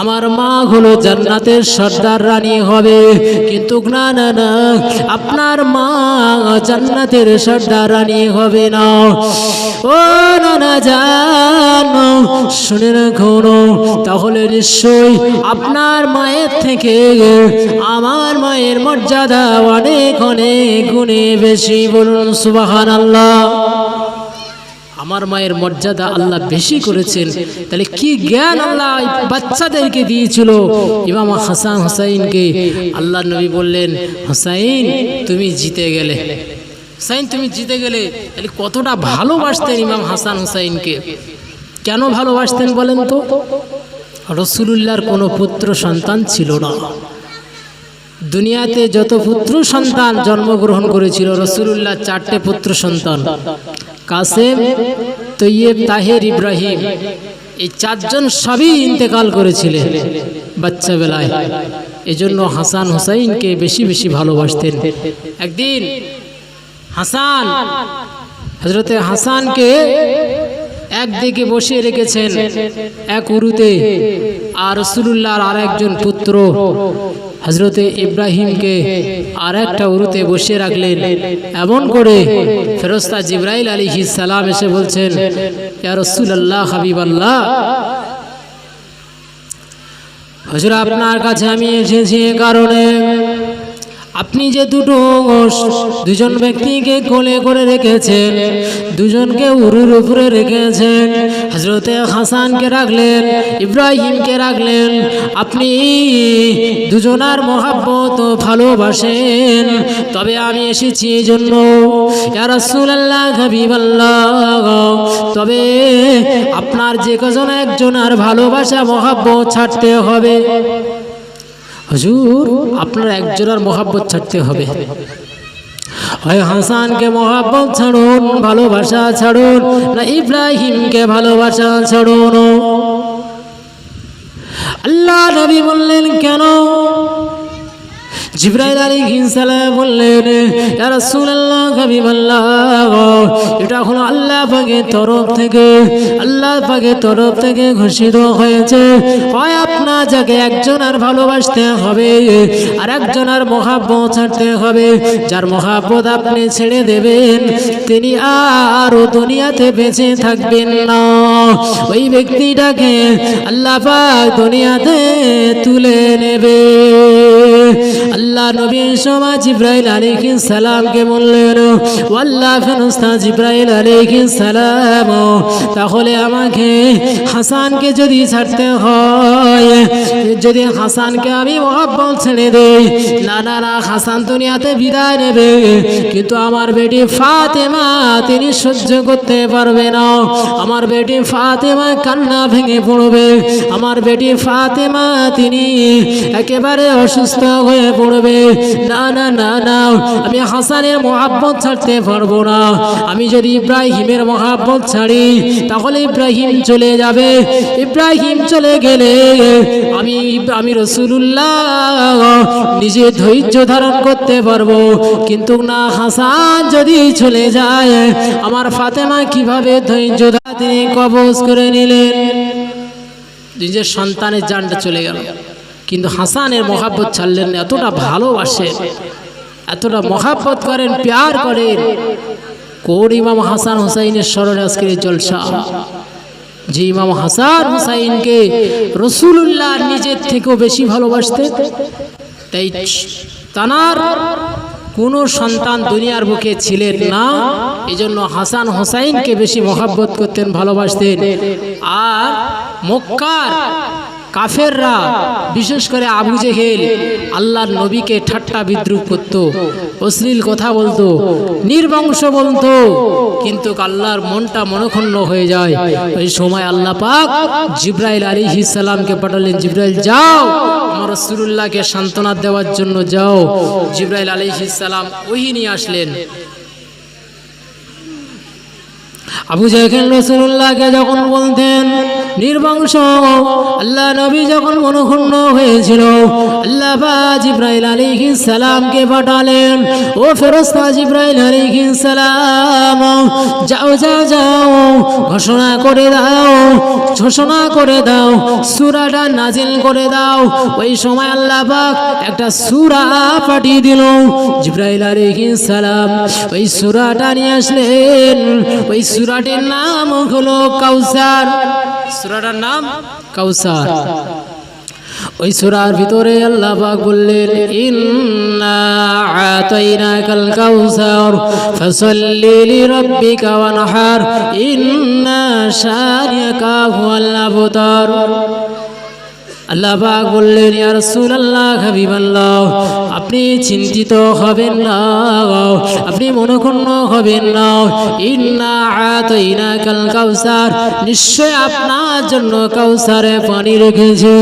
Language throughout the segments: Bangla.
আমার মা হলো জান্নাতের সর্দার রানী হবে। কিন্তু না না না, আপনার মা জান্নাতের সর্দার রানী হবে না। ও না জানো, শুনে রাখুন তাহলে নিশ্চয়ই আপনার মায়ের থেকে আমার মায়ের মর্যাদা অনেক অনেক গুণে বেশি বলুন সুবাহান আল্লাহ আমার মায়ের মর্যাদা আল্লাহ বেশি করেছেন। তাহলে কি জ্ঞান আল্লাহ বাচ্চাদেরকে দিয়েছিল? ইমাম হাসান হুসাইনকে। আল্লাহ নবী বললেন, হুসাইন, তুমি জিতে গেলে। হুসাইন, তুমি জিতে গেলে। তাহলে কতটা ভালোবাসতেন ইমাম হাসান হুসাইনকে? কেন ভালোবাসতেন বলেন তো? রসুলুল্লাহর কোনো পুত্র সন্তান ছিল না। দুনিয়াতে যত পুত্র সন্তান জন্মগ্রহণ করেছিল রসুলুল্লাহ চারটে পুত্র সন্তান। Qasim Tayyib Tahir Ibrahim. এই চারজন সবই ইন্তেকাল করেছিলেন বাচ্চা বেলায় এজন্য হাসান হুসাইনকে বেশি বেশি ভালোবাসতেন। একদিন হাসান হজরতে হাসানকে একদিকে বসিয়ে রেখেছেন এক উরুতে, আর রসুল্লাহর আর একজন পুত্র হজরতে ইব্রাহিমকে আর একটা উরুতে বসিয়ে রাখলেন। এমন করে ফেরস্তা জিব্রাইল আলী সালাম এসে বলছেন রসুল্লাহ হাবিব আল্লাহ হজুর, আপনার কাছে আমি এসেছি কারণে। আপনি যে দুটো দুজন ব্যক্তিকে কোলে করে রেখেছেন, দুজনকে উরুর উপরে রেখেছেন হজরতে হাসানকে রাখলেন, ইব্রাহিমকে রাখলেন, আপনি দুজনার মহাব্বত ভালোবাসেন, তবে আমি এসেছি এই জন্য। হাবিবাল্লাহ, তবে আপনার যে কজন একজন আর ভালোবাসা, মহাব্বত ছাড়তে হবে। হুজুর, আপনার একজনের মহাব্বত ছাড়তে হবে। হয় হাসানকে মহাব্বত ছাড়ুন, ভালোবাসা ছাড়ুন, না ইব্রাহিমকে ভালোবাসা ছাড়ুন। আল্লাহ নবী বললেন, কেন? জিব্রাইল আলাইহিস সালাম বললেন, ইয়া রাসূলুল্লাহ, হাবিবাল্লাহ, এটা হলো আল্লাহ পাকের তরফ থেকে, আল্লাহ পাকের তরফ থেকে ঘোষিত হয়েছে। হয় আপনার যাকে একজন আর ভালোবাসতে হবে, আর একজন আর মহাব্বত ছাড়তে হবে, যার মহাব্বত আপনি ছেড়ে দেবেন, তিনি আর দুনিয়াতে বেঁচে থাকবেন না। ওই ব্যক্তিটাকে আল্লাহ পাক দুনিয়াতে তুলে নেবে। আল্লাহ নবীর সময় জিব্রাইল আলাইহিস সালামকে বললেন আল্লাহ ফেরেশতা জিব্রাইল আলাইহিস সালাম, তাহলে আমাকে হাসানকে যদি ছাড়তে হয়, যদি হাসানকে আমি মহাব্বত ছেড়ে দেই, না না না, হাসান দুনিয়াতে বিদায় নেবে, কিন্তু আমার বেটি ফাতেমা তিনি সহ্য করতে পারবে না, আমার বেটি ফাতেমা কান্না ভেঙে পড়বে, আমার বেটি ফাতেমা তিনি একেবারে অসুস্থ হয়ে পড়বে। না না না না, আমি হাসানের মহাব্বত ছাড়তে পারব না। আমি যদি ইব্রাহিমের মহাব্বত ছাড়ি, তাহলে ইব্রাহিম চলে যাবে। ইব্রাহিম চলে গেলে আমি আমি রসুল্লাহ নিজে ধৈর্য ধারণ করতে পারব। কিন্তু না, হাসান যদি চলে যায়, আমার ফাতেমা কীভাবে ধৈর্য ধা- তিনি কবজ করে নিলেন? নিজের সন্তানের জানটা চলে গেল। কিন্তু হাসানের মহাব্বত ছাড়লেন এতটা ভালোবাসে, এতটা মহাব্বত করেন, প্যার করেন কোন ইমাম হাসান হুসাইনের স্মরণে আজকের জলসা? যে ইমাম হাসান হুসাইনকে রসুল্লাহ নিজের থেকেও বেশি ভালোবাসতেন, তাই তানার কোনো সন্তান দুনিয়ার বুকে ছিলেন না এই জন্য হাসান হোসাইনকে বেশি মহাব্বত করতেন, ভালোবাসতেন। আর মক্কার কাফেররা, বিশেষ করে আবু জেহেল, আল্লাহর নবীকে ঠাট্টা বিদ্রুপ করত, অশ্লীল কথা বলতো, নির্বংশ বলতো, কিন্তু আল্লাহর মনটা মনক্ষুণ্ণ হয়ে যায়। ওই সময় আল্লাহ পাক জিব্রাইল আলী সালামকে পাঠালেন, জিব্রাইল, যাও, আমার রসুল্লাহকে সান্ত্বনা দেওয়ার জন্য যাও। জিব্রাইল আলী সালাম ওহি নিয়ে আসলেন। আবু জাহেল রসুল্লাহকে যখন বলতেন নির্বংশ আল্লাহ নবী যখন মনক্ষুণ্ণ হয়েছিল, আল্লাহ জিব্রাইল আলাইহিস সালামকে পাঠালেন, ও ফেরেশতা জিব্রাইল আলাইহিস সালাম, যাও যাও যাও, ঘোষণা করে দাও, ঘোষণা করে দাও, সুরাটা নাজিল করে দাও। ওই সময় আল্লাহ একটা সুরা পাঠিয়ে দিল জিব্রাইল আলাইহিস সালাম। ওই সুরাটা নিয়ে আসলেন। ওই সুরাটির নাম হলো কাউসার। সূরাটার নাম কাউসার। ওই সূরার ভিতরে আল্লাহ পাক বললেন, ইন্না আতাইনাকাল কাউসার, ফাসাল্লি লিরাব্বিকা ওয়ানহার, ইন্না শানিয়াকা হুয়াল আবতার। আল্লাহ পাক বললেন, ইয়া রাসূলুল্লাহ হাবিবাল্লাহ আপনি চিন্তিত হবেন না। আপনি মনক্ষুণ্ণ হবেন না। ইন্না আতাইনাকাল কাউসার। নিশ্চয় আপনার জন্য কাউসারে পানি রেখেছি।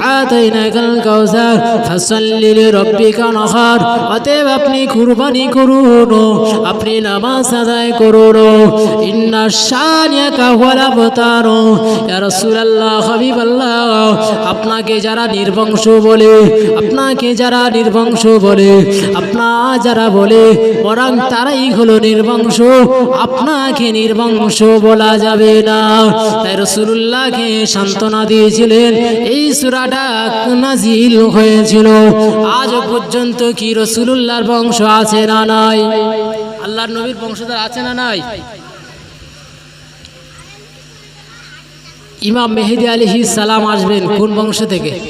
আতাইনাকাল কাউসার। ফাসাল্লি লিরাব্বিকা নহার। অতএব আপনি কুরবানি করুন। আপনি নামাজ আদায় করুন। ইন্না শানিয়াকা হুয়াল আবতার। ইয়া রাসূলুল্লাহ, হাবিবাল্লাহ। আপনাকে যারা নির্বংশ বলে, আপনাকে যারা নির্বংশ বলে। আপনা যারা বলে, বরং তারাই হলো নির্বংশ। আপনাকে নির্বংশ বলা যাবে না। তাই রসুল্লাহকে সান্ত্বনা দিয়েছিলেন, এই সুরাটা নাজিল হয়েছিল? আজ পর্যন্ত কি রসুল্লাহর বংশ আছে না নাই? আল্লাহর নবীর বংশধর আছে না নাই? ইমাম মেহেদি আলিহি সালাম আসবেন কোন বংশ থেকে?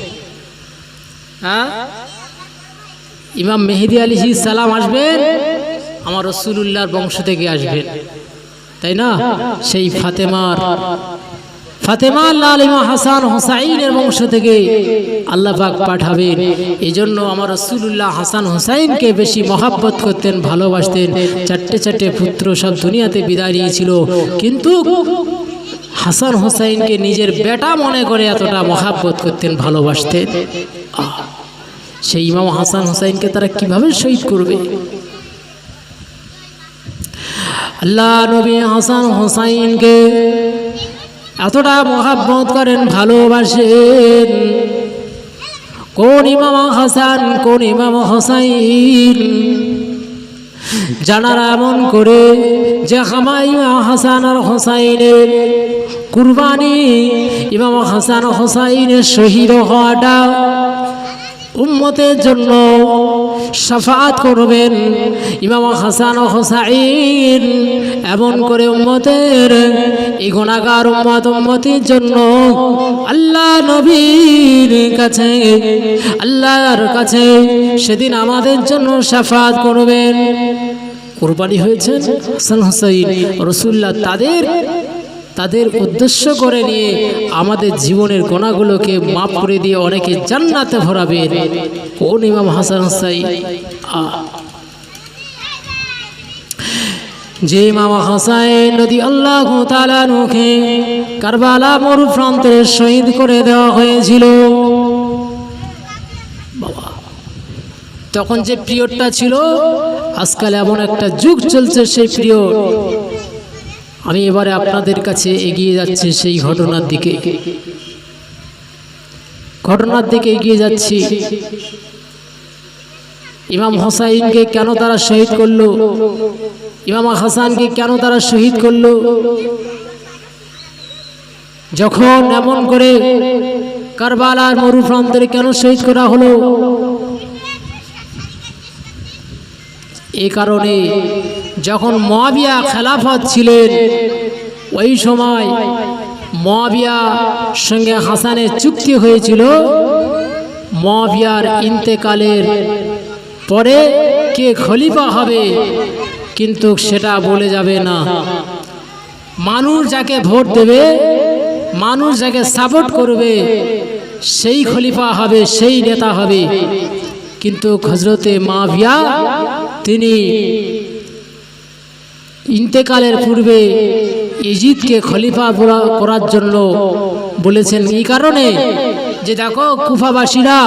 হ্যাঁ? ইমাম মেহেদি আলিহি সালাম আসবেন, আমার রসুল্লাহর বংশ থেকে আসবেন। তাই না? সেই ফাতেমার, ফাতেমা লাল ইমা হাসান হোসাইনের বংশ থেকে আমার হাসান হোসাইনকে বেশি করতেন, ভালোবাসতেন। চারটে চারটে পুত্র সব দুনিয়াতে কিন্তু হাসান হোসাইনকে নিজের বেটা মনে করে এতটা মহাব্বত করতেন, ভালোবাসতেন। সেই ইমাম হাসান হোসাইনকে তারা কীভাবে শহীদ করবে? আল্লাহ নবী হাসান হোসাইনকে এতটা মহাব্বত করেন, ভালোবাসেন। কোন ইমাম হাসান, কোন ইমাম হোসাইন? জানারা এমন করে যে হামাই হাসান আর হোসাইনের কুরবানি, ইমাম হাসান হোসাইনের শহীদ হওয়াটা উম্মতের জন্য সাফাত করবেন। ইমাম হাসান ও হোসাইন এমন করে উম্মতের, এই গুণাগার উম্মত উম্মতির জন্য আল্লাহ নবীর কাছে, আল্লাহর কাছে সেদিন আমাদের জন্য সাফাত করবেন। কোরবানি হয়েছে হাসান হোসাইন রসুল্লাহ তাদের তাদের উদ্দেশ্য করে নিয়ে আমাদের জীবনের গোনাগুলোকে মাফ করে দিয়ে অনেকে জান্নাতে ভরাবেন। কোন ইমাম হাসান আহ যে মামা হাসাইন নদী আল্লাহ তালানুকে কারবালা মরু প্রান্তে শহীদ করে দেওয়া হয়েছিল। তখন যে পিরিয়ডটা ছিল, আজকাল এমন একটা যুগ চলছে সেই পিরিয়ড। আমি এবারে আপনাদের কাছে এগিয়ে যাচ্ছি সেই ঘটনার দিকে। ঘটনার দিকে এগিয়ে যাচ্ছি। ইমাম হোসাইনকে কেন তারা শহীদ করল? ইমাম হাসানকে কেন তারা শহীদ করল? যখন এমন করে কারবালার মরুপ্রান্তরে কেন শহীদ করা হলো? এ কারণে যখন মহাবিয়া খেলাফত ছিলেন, ওই সময় মহাবিয়া সঙ্গে হাসানের চুক্তি হয়েছিল। মহাবিয়ার ইন্তেকালের পরে কে খলিফা হবে কিন্তু সেটা বলে যাবে না। মানুষ যাকে ভোট দেবে, মানুষ যাকে সাপোর্ট করবে, সেই খলিফা হবে, সেই নেতা হবে। কিন্তু হজরতে মাভিয়া তিনি ইন্তেকালের পূর্বে ইজিদকে খলিফা করার জন্য বলেছেন। এই কারণে যে দেখো, কুফাবাসীরা,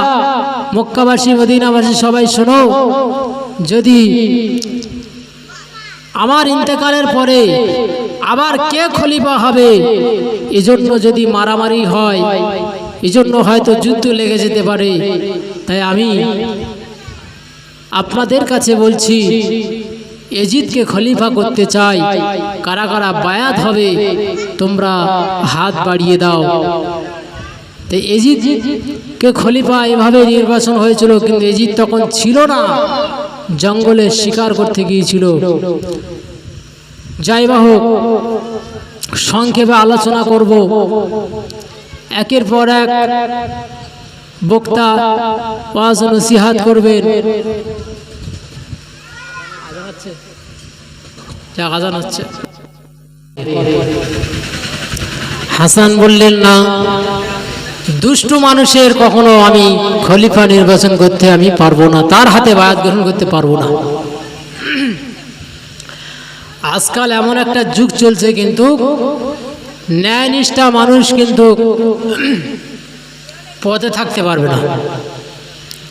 মক্কাবাসী, মদিনাবাসী, সবাই শোনো, যদি আমার ইন্তেকালের পরে আবার কে খলিফা হবে, এজন্য যদি মারামারি হয়, এজন্য হয়তো যুদ্ধ লেগে যেতে পারে। তাই আমি আপনাদের কাছে বলছি এজিদকে খলিফা করতে চাই। কারা কারা বায়াত হবে। তোমরা হাত বাড়িয়ে দাও। তো এজিদকে খলিফা এভাবে নির্বাচন হয়েছিল, কিন্তু এজিদ তখন ছিল না। জঙ্গলে শিকার করতে গিয়েছিল। যাই বা হোক, সংক্ষেপে আলোচনা করব। একের পর এক বক্তা ওয়াজ নসিহাত করবেন। যা আজান হচ্ছে। হাসান বললেন, না, দুষ্টু মানুষের কখনো আমি খলিফা নির্বাচন করতে আমি পারব না, তার হাতে বায়াত গ্রহণ করতে পারব না। আজকাল এমন একটা যুগ চলছে কিন্তু ন্যায়নিষ্ঠা মানুষ কিন্তু পথে থাকতে পারবে না।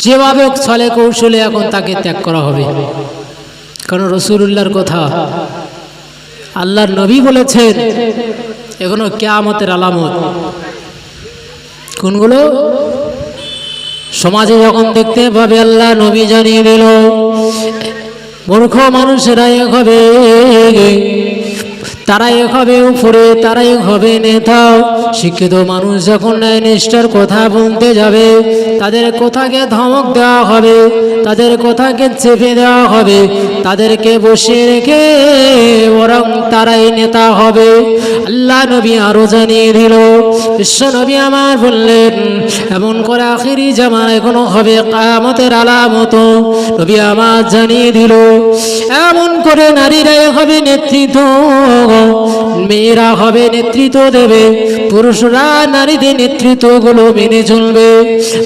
যেভাবে ছলে কৌশলে এখন তাকে ত্যাগ করা হবে। কারণ রসুল্লাহর কথা আল্লাহর নবী বলেছেন, এখনও কেয়ামতের আলামত। কোনগুলো? সমাজে যখন দেখতে পাবে আল্লাহ নবী জানিয়ে দিল, মূর্খ মানুষেরাই হবে। তারাই হবে উপরে, তারাই হবে নেতা। শিক্ষিত মানুষ যখন ন্যায় নিষ্ঠার কথা বলতে যাবে, তাদের কথাকে ধমক দেওয়া হবে, তাদের কথাকে চেপে দেওয়া হবে, তাদেরকে বসিয়ে রেখে বরং তারাই নেতা হবে। আল্লাহ নবী আরও জানিয়ে দিল, বিশ্ব নবী আমার বললেন, এমন করে আখিরি জামা এখনও হবে কামতের আলামত? নবী আমার জানিয়ে দিল, এমন করে নারীরাই হবে নেতৃত্ব মেয়েরা হবে নেতৃত্ব দেবে, পুরুষরা নারীদের নেতৃত্বগুলো মেনে চলবে।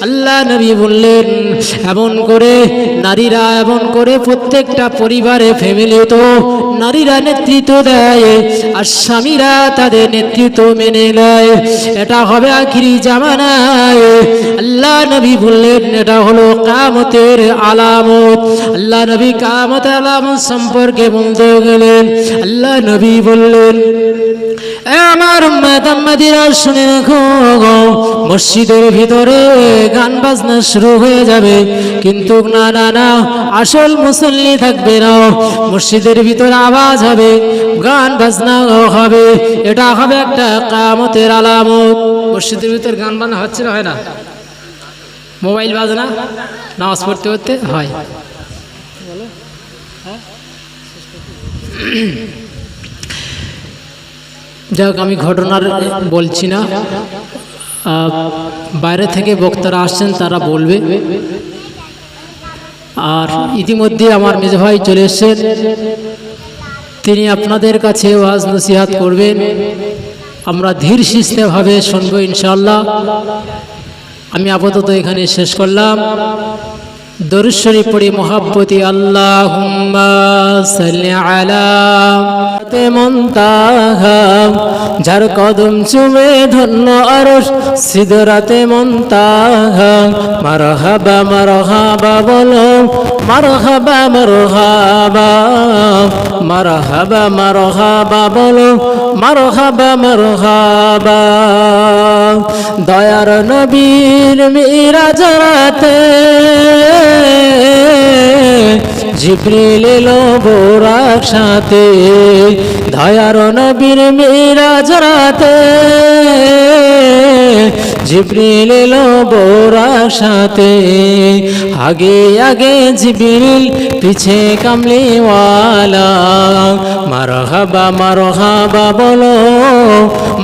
আল্লাহ নবী বললেন, এমন করে নারীরা, এমন করে প্রত্যেকটা পরিবারে ফ্যামিলি তো নারীরা নেতৃত্ব দেয় আর স্বামীরা তাদের নেতৃত্ব মেনে নেয়। এটা হবে আখিরি জামানায়। আল্লাহ নবী বললেন, এটা হলো কামতের আলামত। আল্লাহ নবী কামত আলামত সম্পর্কে বলতে গেলেন, আল্লাহ নবী বললেন আমার মাদাম্মাদিরা শুনে রাখো মসজিদের ভিতরে গান বাজনা শুরু হয়ে যাবে। কিন্তু না না না, আসল মুসল্লি থাকবে না। মসজিদের ভিতরে আওয়াজ হবে, গান বাজনা হবে। এটা হবে একটা কামতের আলামত। মসজিদের ভিতর গান বাজনা হচ্ছে না, হয় না? মোবাইল বাজনা, নামাজ পড়তে পড়তে হয়? যাক আমি ঘটনার বলছি না। বাইরে থেকে বক্তারা আসছেন, তারা বলবে। আর ইতিমধ্যে আমার মেজ ভাই চলে এসছেন। তিনি আপনাদের কাছে ওয়াজ নসিহাত করবেন। আমরা ধীর শিস্তেভাবে শুনব ইনশাল্লাহ আমি আপাতত এখানে শেষ করলাম। দরুশ্বরী পড়ি, মোহাব্বতি আল্লাহ যার কদম চুমে ধন্য আরশ, সিদরাতে মন্তাহা। মারহাবা মারহাবা বলো, মারহাবা মারহাবা। মারহাবা মারহাবা বলো, মারহাবা মারহাবা। দয়ার নবীর মেরা জরাতে জিব্রিল এলো বোরাক সাথে, দয়ার নবীর মিরাজ রাতে। জিব্রিল এলো বোরাক সাথে, আগে আগে জিব্রিল পিছে কামলিওয়ালা। মারহাবা মারহাবা বলো,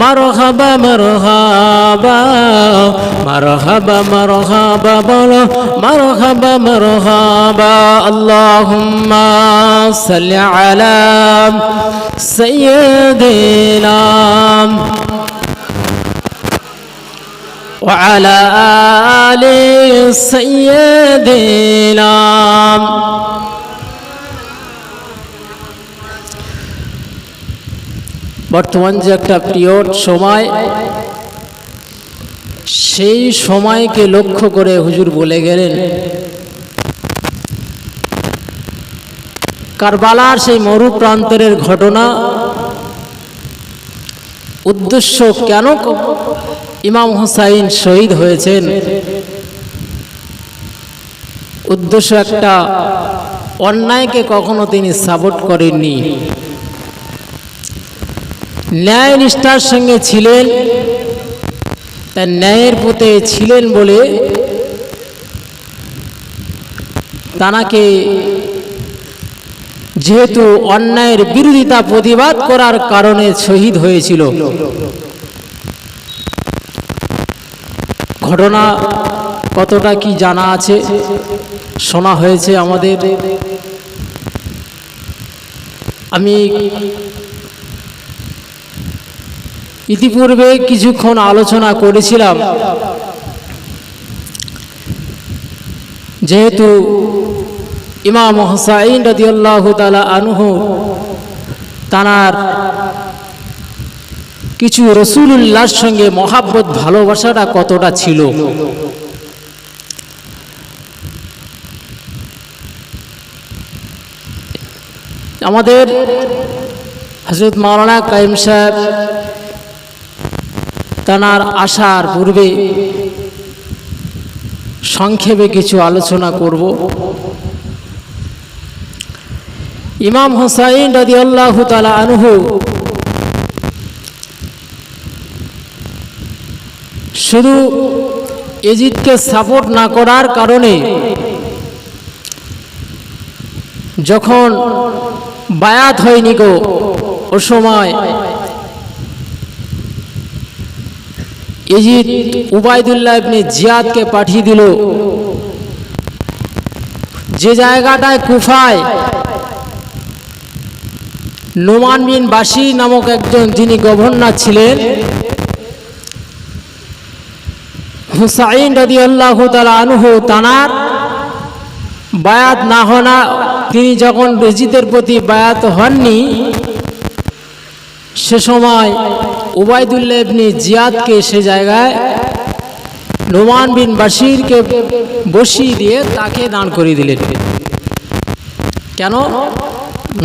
মারহাবা মারহাবা। মারহাবা মারহাবা বলো, মারহাবা মারহাবা। আল্লাহুম্মা সাল্লি আলা সাইয়্যিদিনা وعلى آل سيدنا বর্তমান যে একটা পিরিয়ড সময় সেই সময়কে লক্ষ্য করে হুজুর বলে গেলেন কারবালার সেই মরু প্রান্তরের ঘটনা। উদ্দেশ্য কেন ইমাম হুসাইন শহীদ হয়েছেন? উদ্দেশ্য একটা, অন্যায়কে কখনো তিনি সাপোর্ট করেননি। ন্যায় নিষ্ঠার সঙ্গে ছিলেন তার ন্যায়ের পথে ছিলেন বলে তানাকে যেহেতু অন্যায়ের বিরোধিতা প্রতিবাদ করার কারণে শহীদ হয়েছিল। ঘটনা কতটা কি জানা আছে, শোনা হয়েছে আমাদের। আমি ইতিপূর্বে কিছুক্ষণ আলোচনা করেছিলাম। যেহেতু ইমাম হোসাইন রদিয়াল্লাহ তালা আনহু, তানার কিছু রসুল্লাহর সঙ্গে মহাব্বত, ভালোবাসাটা কতটা ছিল? আমাদের হজরত মাওলানা কাইম সাহেব তানার আসার পূর্বে সংক্ষেপে কিছু আলোচনা করব। ইমাম হোসাইন আল্লাহ তালা আনহু শুধু এজিদকে সাপোর্ট না করার কারণে যখন বায়াত হয়নি গো, ও সময় ইজিদ উবায়দুল্লাহ ইবনে জিয়াদকে পাঠিয়ে দিল। যে জায়গাটায় কুফায় নোমান বিন বাসি নামক একজন যিনি গভর্নর ছিলেন, হুসাইন রদি আল্লাহ আনহু, তানার বায়াত না হনা তিনি যখন রেজিদের প্রতি বায়াত হননি, সে সময় উবায়দুল্লাহ ইবনে জিয়াদকে সে জায়গায় নোমান বিন বাসিরকে বসিয়ে দিয়ে তাকে দান করিয়ে দিলেন। কেন?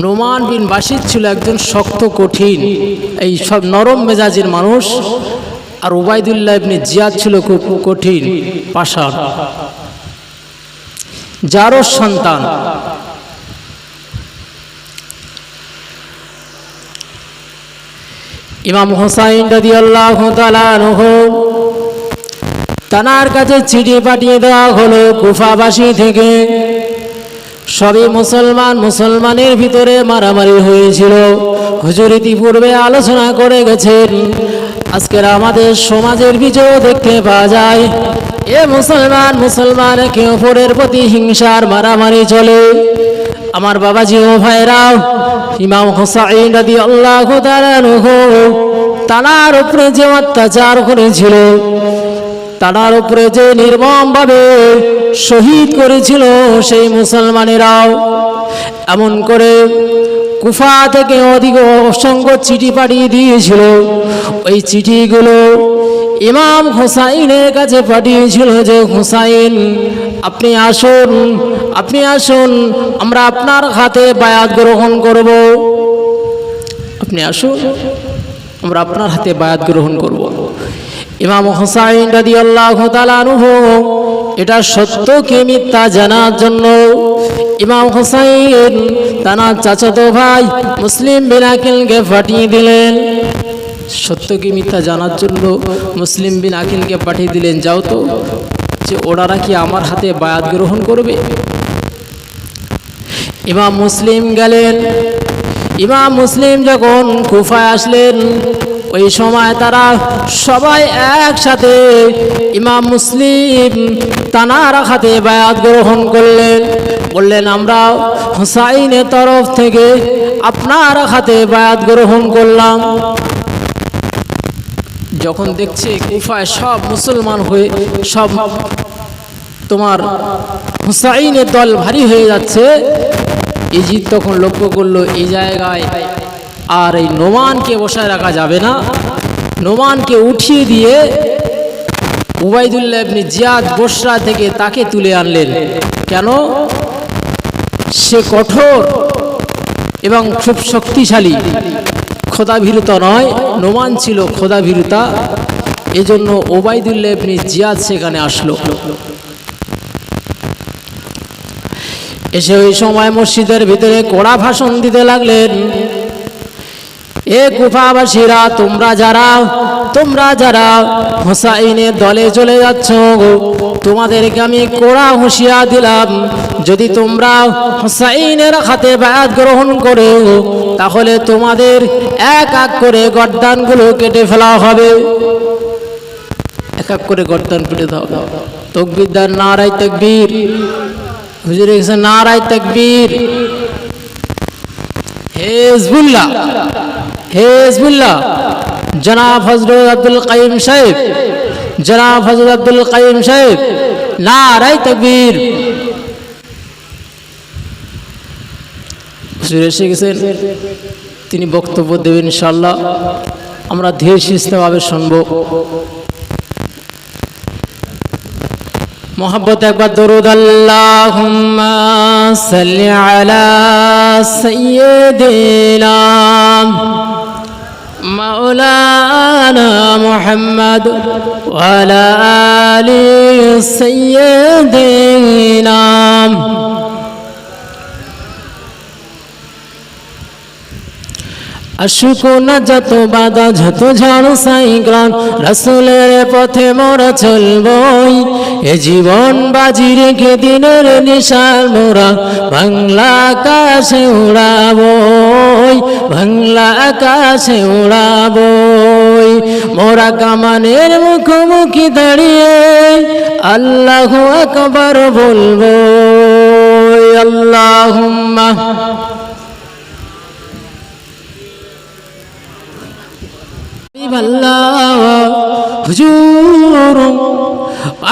নোমান বিন বাসির ছিল একজন শক্ত, কঠিন, এই সব নরম মেজাজের মানুষ, আর উবায়দুল্লাহ ইবনে জিয়াদ ছিল খুব কঠিন, পাষাণ। যারও সন্তান। ইমাম হোসাইন রাদি আল্লাহ তানার কাছে চিঠি পাঠিয়ে দেওয়া হলো কুফাবাসী থেকে। সবই মুসলমান, মুসলমানের ভিতরে মারামারি হয়েছিল। হুজুর ইতিপূর্বে আলোচনা করে গেছেন, আজকের আমাদের সমাজের বীজও দেখতে পাওয়া যায়। এ মুসলমান মুসলমান, একে অপরের প্রতি হিংসার মারামারি চলে। আমার বাবাজি ও ভাইরাও, ইমাম হোসাইন রাদি আল্লাহ তানার উপরে যে অত্যাচার করেছিল তানার উপরে যে নির্মমভাবে শহীদ করেছিল সেই মুসলমানেরাও, এমন করে কুফা থেকে অধিক অসংখ্য চিঠি পাঠিয়ে দিয়েছিল। ওই চিঠিগুলো ইমাম হুসাইনের কাছে পাঠিয়েছিল যে, হুসাইন, আপনি আসুন আপনি আসুন, আমরা আপনার হাতে বায়াত গ্রহণ করব। আপনি আসুন, আমরা আপনার হাতে বায়াত গ্রহণ করব। ইমাম হুসাইন রাদি আল্লাহ এটা সত্য কে মিথ্যা জানার জন্য? ইমাম হোসাইন তানার চাচাতো ভাই মুসলিম বিনাকিলকে ফাটিয়ে দিলেন। সত্য কি মিথ্যা জানার জন্য মুসলিম বিন আকিলকে পাঠিয়ে দিলেন? যাও তো, যে ওনারা কি আমার হাতে বায়াত গ্রহণ করবে। ইমাম মুসলিম গেলেন। ইমাম মুসলিম যখন কুফায় আসলেন ওই সময় তারা সবাই একসাথে ইমাম মুসলিম তানার হাতে বায়াত গ্রহণ করলেন। বললেন, আমরা হুসাইনের তরফ থেকে আপনার হাতে বায়াত গ্রহণ করলাম। যখন দেখছে কুফায় সব মুসলমান হয়ে সব তোমার হুসাইনের দল ভারী হয়ে যাচ্ছে ইজিদ তখন লক্ষ্য করল, এই জায়গায় আর এই নোমানকে বসায় রাখা যাবে না। নোমানকে উঠিয়ে দিয়ে উবাইদুল্লাহ আপনি জিয়াদ বসরা থেকে তাকে তুলে আনলেন। কেন? সে কঠোর এবং খুব শক্তিশালী। খোদাভীরুতা নয়, নোমান ছিল খোদাভীরুতা। এজন্য ওবায়দুল্লাহ আপনি জিয়াদ সেখানে আসলো। এসে ওই সময় মসজিদের ভিতরে কড়া ভাষণ দিতে লাগলেন। এ কুফাবাসীরা তোমরা যারা তোমরা যারা হোসাইনের দলে চলে যাচ্ছ তোমাদেরকে আমি কোড়া হুঁশিয়া দিলাম, যদি তোমরা হোসাইনের হাতে বায়াত গ্রহণ করো, তাহলে তোমাদের এক এক করে গর্দানগুলো কেটে ফেলা হবে। এক এক করে গর্দান কেটে দাও তকবিরদার নারাই তকবীর। হুজুর নারাই তকবীর। Hezbollah Hezbollah. জনাব হজরত আব্দুল কাইম সাহেব, জনাব হজরত আব্দুল কাইম সাহেব নারাই তকবীর। এসে গেছেন, তিনি বক্তব্য দেবেন ইনশাল্লাহ আমরা ধীর সুস্থভাবে শুনব। মোহাম্মত একবার দরুদ আল্লাহুম্মা সাল্লি আলা সাইয়্যিদিনা মাওলানা মুহাম্মদ ওয়া আলা আলি আশুকোনা যত বাধা, যত ঝড় সাইক্লন রসুলের পথে মোরা চলবই। এ জীবন বাজি রেখে দিনের নিশাল মোরা, বাংলা আকাশে উড়াবই, বাংলা আকাশে উড়াবই। মোরা কামানের মুখোমুখি দাঁড়িয়ে আল্লাহ আকবার বলব আল্লাহুম্মা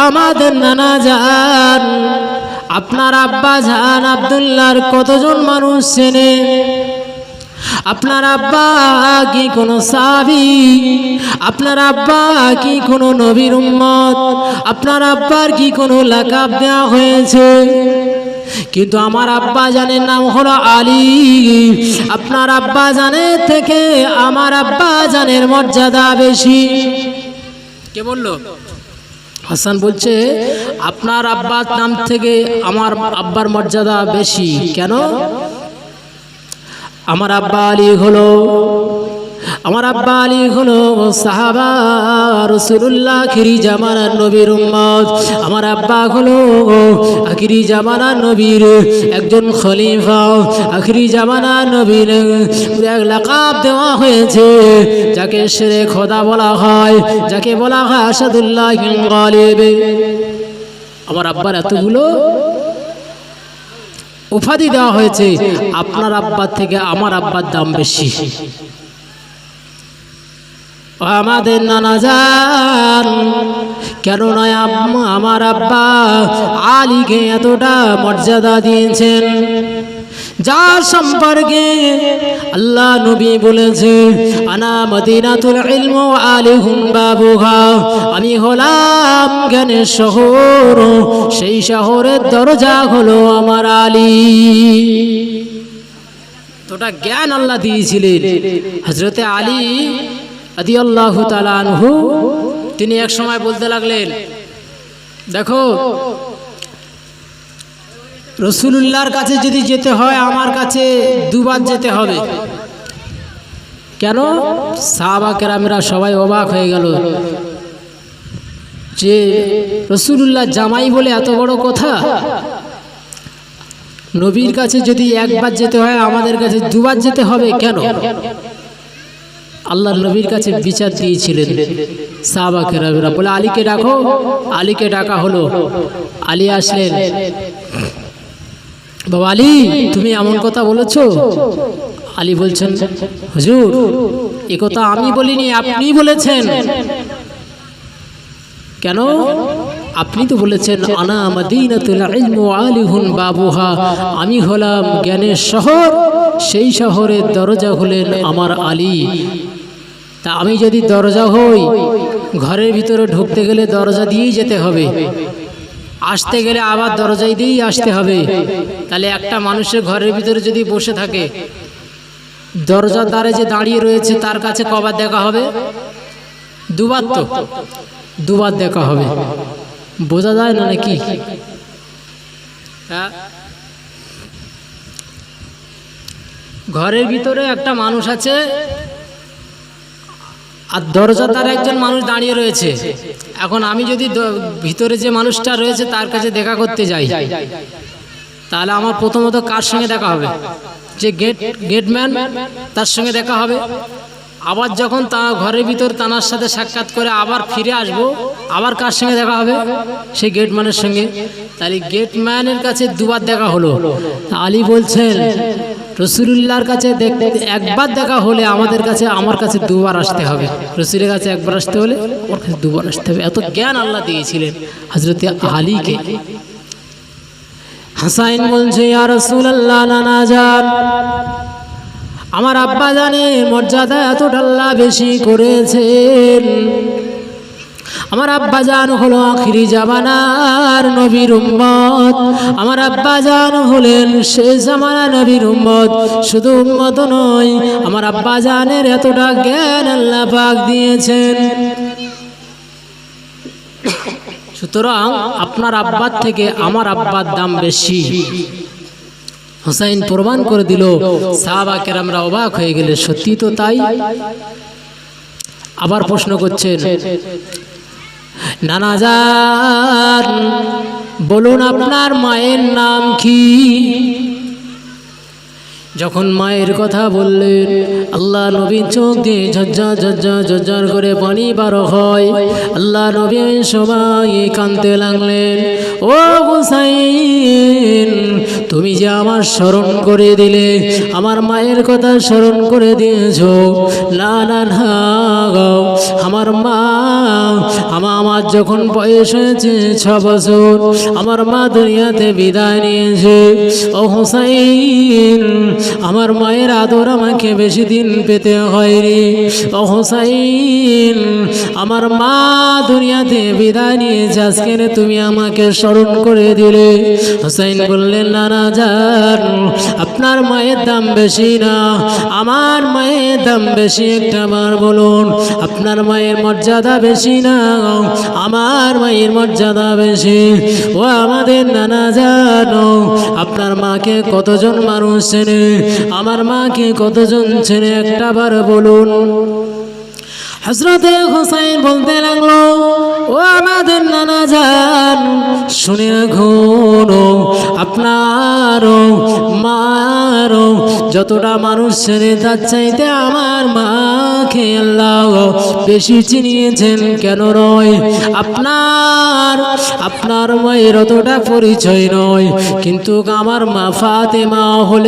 আমাদের নানা যান আপনার আব্বা জান আবদুল্লাহর কতজন মানুষ চেনে? আপনার আব্বা কি কোনো সাবি আপনার আব্বা কি কোনো নবীর উম্মত? আপনার আব্বার কি কোনো লাকাব দেওয়া হয়েছে? কিন্তু আমার আব্বা জানের নাম হলো আলী। আপনার আব্বা জানের থেকে আমার আব্বা জানের মর্যাদা বেশি। কে বলল? হাসান বলছে, আপনার আব্বার নাম থেকে আমার আব্বার মর্যাদা বেশি। কেন? আমার আব্বা আলী হলো আমার আব্বা আলী হলো সাহাবা রসুল্লাহ খিরি জামানার নবীর উম্মত। আমার আব্বা হলো আখিরি জামানার নবীর একজন খলিফা। আখিরি জামানা নবীর এক লাকাব দেওয়া হয়েছে, যাকে সেরে খোদা বলা হয়, যাকে বলা হয় আসাদুল্লাহ আমার আব্বার এতগুলো উপাধি দেওয়া হয়েছে, আপনার আব্বার থেকে আমার আব্বার দাম বেশি। আমাদের নানা যান কেন নয় আমার আব্বা আলীকে এতটা মর্যাদা দিয়েছেন। যার সম্পর্কে আল্লাহ নবী বলেছে, আনা মদিনাতুল ইলম আলিহুম বাবুহা। আমি হলাম জ্ঞানের শহর, সেই শহরের দরজা হলো আমার আলী। তোটা জ্ঞান আল্লাহ দিয়েছিলেন। হজরতে আলী আনহু, তিনি এক সময় বলতে লাগলেন, দেখো, রসুলুল্লাহর কাছে যদি যেতে হয়, আমার কাছে দুবার যেতে হবে। কেন? সাহাবা কেরামেরা সবাই অবাক হয়ে গেল যে রসুলুল্লাহ জামাই বলে এত বড় কথা। নবীর কাছে যদি একবার যেতে হয়, আমাদের কাছে দুবার যেতে হবে কেন? আল্লাহ নবীর কাছে বিচার দিয়েছিলেন। সাহাবা কেরামেরা বলে, আলীকে ডাকো, আলীকে ডাকা হলো। আলী আসলেন। বাবা আলী, তুমি এমন কথা বলেছ? আলী বলছেন, হুজুর, এ কথা আমি বলিনি, আপনি বলেছেন। কেন? আপনি তো বলেছেন, আনা মাদিনাতুল ইলম আলিহুন বাবুহা। আমি হলাম জ্ঞানের শহর, সেই শহরের দরজা হলেন আমার আলী। তা আমি যদি দরজা হই, ঘরের ভিতরে ঢুকতে গেলে দরজা দিয়েই যেতে হবে। আসতে গেলে আবার দরজায় দিয়েই আসতে হবে। তাহলে একটা মানুষের ঘরের ভিতরে যদি বসে থাকে, দরজার দ্বারে যে দাঁড়িয়ে রয়েছে, তার কাছে কবার দেখা হবে? দুবার তো। দুবার দেখা হবে। বোঝা যায় না নাকি? হ্যাঁ। ঘরের ভিতরে একটা মানুষ আছে আর দরজা তার একজন মানুষ দাঁড়িয়ে রয়েছে। এখন আমি যদি ভিতরে যে মানুষটা রয়েছে তার কাছে দেখা করতে যাই, তাহলে আমার প্রথমত কার সঙ্গে দেখা হবে? যে গেট গেটম্যান তার সঙ্গে দেখা হবে। আবার যখন তা ঘরের ভিতর তানার সাথে সাক্ষাৎ করে আবার ফিরে আসব, আবার কার সঙ্গে দেখা হবে? সেই গেটম্যানের সঙ্গে। তাহলে গেটম্যানের কাছে দুবার দেখা হলো। আলী বলছেন, রসুলুল্লাহর কাছে দেখতে একবার দেখা হলে আমাদের কাছে, আমার কাছে দুবার আসতে হবে। রসুলের কাছে একবার আসতে হলে ওর কাছে দুবার আসতে হবে। এত জ্ঞান আল্লাহ দিয়েছিলেন হজরত আলীকে। হাসাইন বলছে, ইয়া রাসূলুল্লাহ, নানা যান আমার আব্বা জানে মর্যাদা এতটা আল্লাহ বেশি করেছেন। আমার আব্বা জান হলো আখিরি জামানার নবীর উম্মত। আমার আব্বা জান হলেন শেষ জামানা নবীর উম্মত। শুধু উম্মত নয়, আমার আব্বা জানের এতটা জ্ঞান আল্লাহ পাক দিয়েছেন। সুতরাং আপনার আব্বার থেকে আমার আব্বার দাম বেশি। হোসাইন প্রমাণ করে দিল সাহাবা কেরামরা অবাক হয়ে গেলে, সত্যি তো তাই? আবার প্রশ্ন করছেন, নানা যান বলুন আপনার মায়ের নাম কি? যখন মায়ের কথা বললেন আল্লাহ নবী চোখ দিয়ে ঝজ্জা ঝজ্জা ঝজ্জার করে পানি বার হয়। আল্লাহ নবী সবাই কানতে লাগলেন ও হুসাইন তুমি যে আমার স্মরণ করে দিলে আমার মায়ের কথা স্মরণ করে দিয়েছ। না না না গো, আমার মা আমা আমার যখন বয়স হয়েছে ছ বছর আমার মা দুনিয়াতে বিদায় নিয়েছে। ও হুসাইন আমার মায়ের আদর আমাকে বেশি দিন পেতে হয়নি। ও হুসাইন, আমার মা দুনিয়াতে বিদায় নিয়েছে আজকে তুমি আমাকে স্মরণ করে দিলে? হোসাইন বললেন নানা যান আপনার মায়ের দাম বেশি না। আমার মায়ের দাম বেশি একটা বার বলুন। আপনার মায়ের মর্যাদা বেশি না। আমার মায়ের মর্যাদা বেশি। ও আমাদের নানা জানো, আপনার মাকে কতজন মানুষ চেনে? আমার মাকে কতজন চেনে একটা বার বলুন? হজরতে হোসাইন বলতে লাগল, ও আমাদের নানা যান শুনে রাখুন আপনারও, মারও, যতটা মানুষ ছেড়ে তার চাইতে আমার মাকে আল্লাহ বেশি চিনিয়েছেন কেন নয়? আপনার আপনার মায়ের অতটা পরিচয় নয়, কিন্তু আমার মা ফাতেমা হলে